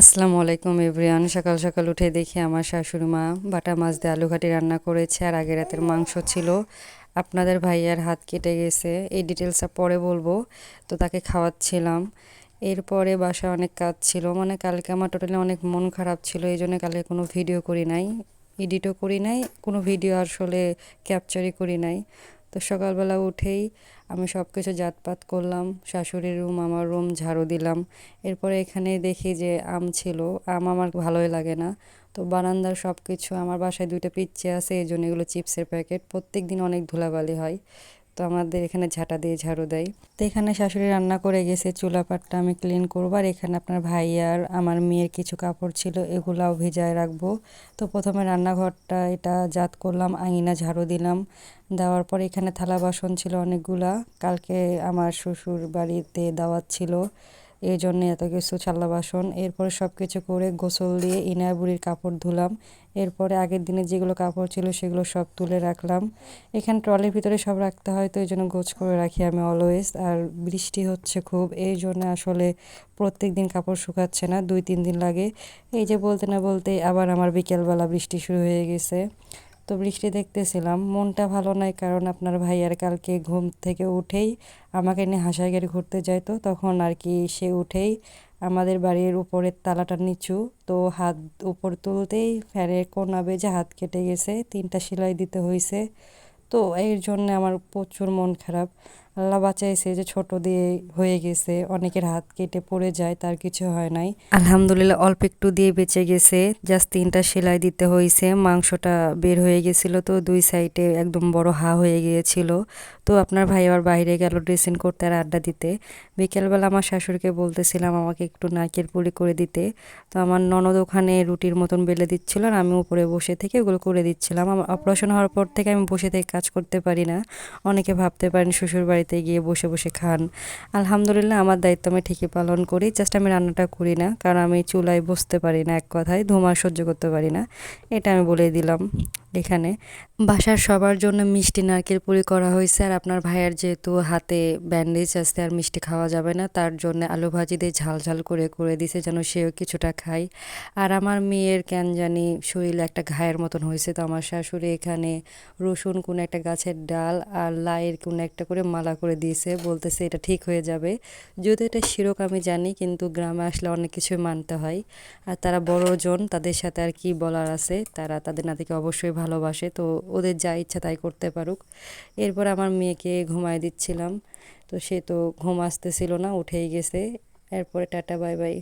আসসালামু আলাইকুম এভরিয়ান সকাল সকাল উঠে দেখি আমার শাশুড়ি মা বাটা মাছ দিয়ে আলু ঘাটি রান্না করেছে আর আগের রাতের মাংস ছিল। আপনাদের ভাইয়ার হাত কেটে গেছে, এই ডিটেলসটা পরে বলব। তো তাকে খাওয়াচ্ছিলাম। এরপরে বাসায় অনেক কাজ ছিল। মানে কালকে আমার টোটালি অনেক মন খারাপ ছিল, এই জন্য কালকে কোনো ভিডিও করি নাই এডিটও করি নাই, কোনো ভিডিও আসলে ক্যাপচারই করি নাই। তো সকালবেলা উঠেই আমি সব কিছু জাতপাত করলাম, শাশুড়ির রুম, আমার রুম ঝাড়ু দিলাম। এরপরে এখানে দেখি যে আম ছিল, আম আমার ভালোই লাগে না। তো বারান্দার সব কিছু আমার বাসায় দুইটা পিচ্ছে আছে, এই জন্য এগুলো চিপসের প্যাকেট। প্রত্যেক দিন অনেক ধুলাবালি হয়। তো আমাদের এখানে ঝাঁটা দিয়ে ঝাড়ু দেয়। তো এখানে শাশুড়ি রান্না করে গেছে, চুলা পাটটা আমি ক্লিন করব। আর এখানে আপনার ভাই আর আমার মেয়ের কিছু কাপড় ছিল, এগুলাও ভিজায় রাখব। তো প্রথমে রান্নাঘরটা এটা জাত করলাম, আঙিনা ঝাড়ু দিলাম। দেওয়ার পর এখানে থালা বাসন ছিল অনেকগুলা। কালকে আমার শ্বশুর বাড়িতে দাওয়াত ছিল। এই জন্য এত কিছু ছাল্লা বাসন। এরপরে সব কিছু করে গোসল দিয়ে ইনার বুড়ির কাপড় ধুলাম। এরপরে আগের দিনে যেগুলো কাপড় ছিল সেগুলো সব তুলে রাখলাম। এখানে ট্রলের ভিতরে সব রাখতে হয়, তো এই জন্য গোছ করে রাখি আমি অলওয়েজ আর বৃষ্টি হচ্ছে খুব, এই জন্য আসলে প্রত্যেক দিন কাপড় শুকাচ্ছে না, দুই তিন দিন লাগে। এই যে বলতে না বলতে আবার আমার বিকেলবেলা বৃষ্টি শুরু হয়ে গেছে। তো বৃষ্টি দেখতেছিলাম। মনটা ভালো নয় কারণ আপনার ভাই আর কালকে ঘুম থেকে উঠেই আমাকে নিয়ে হাসাগের ঘুরতে যাইতো। তখন আর কি সে উঠেই আমাদের বাড়ির উপরের তালাটা নিচু, তো হাত উপর তুলতেই ফ্যানের কোনা বেজে হাত কেটে গেছে, তিনটা সেলাই দিতে হয়েছে তো এর জন্য আমার প্রচুর মন খারাপ। আল্লাহ বাঁচাইছে যে ছোট দিয়ে হয়ে গেছে, অনেকের হাত কেটে পড়ে যায়, তার কিছু হয় নাই। আলহামদুলিল্লাহ, অল্প একটু দিয়ে বেঁচে গেছে, জাস্ট তিনটা সেলাই দিতে হয়েছে মাংসটা বের হয়ে গেছিল তো, দুই সাইডে একদম বড় হা হয়ে গিয়েছিল। তো আপনার ভাই আবার বাইরে গেল ড্রেসিং করতে আর আড্ডা দিতে। বিকেলবেলা আমার শাশুড়িকে বলতেছিলাম আমাকে একটু নাকের পুলি করে দিতে। তো আমার ননদ ওখানে রুটির মতন বেলে দিচ্ছিল আর আমি উপরে বসে থেকে ওগুলো করে দিচ্ছিলাম। আমার অপারেশন হওয়ার পর থেকে আমি বসে থেকে কাজ করতে পারি না। অনেকে ভাবতে পারেন শ্বশুর বাড়িতে গিয়ে বসে বসে খান। আলহামদুলিল্লাহ আমার দায়িত্ব আমি ঠিকই পালন করি জাস্ট আমি রান্নাটা করি না, কারণ আমি চুলায় বসতে পারি না এক কথায়, ধোঁয়া সহ্য করতে পারি না, এটা আমি বলে দিলাম। এখানে। বাসার সবার জন্য মিষ্টি নারকেল পুরি করা হয়েছে আর আপনার ভাইয়ের যেহেতু হাতে ব্যান্ডেজ আসতে আর মিষ্টি খাওয়া যাবে না, তার জন্য আলু ভাজি দিয়ে ঝাল ঝাল করে করে দিছে যেন সেও কিছুটা খায়। আর আমার মেয়ের কেন জানি শরীরে একটা ঘায়ের মতন হয়েছে তো আমার শাশুড়ি এখানে রসুন কোনো একটা গাছের ডাল আর লাইয়ের কোনো একটা করে মালা করে দিয়েছে, বলতেছে এটা ঠিক হয়ে যাবে। যদি এটা শিরক আমি জানি কিন্তু গ্রামে আসলে অনেক কিছুই মানতে হয়। আর তারা বড়জন, তাদের সাথে আর কি বলার আছে, তারা তাদের নাতিকে অবশ্যই ভালোবাসে, তো ওদের যা ইচ্ছা তাই করতে পারুক। এরপর আমার মেয়েকে ঘুমায় দিচ্ছিলাম, তো সে তো ঘুম আসতেছিল না, উঠেই গেছে। এরপরে টাটা, বাই বাই।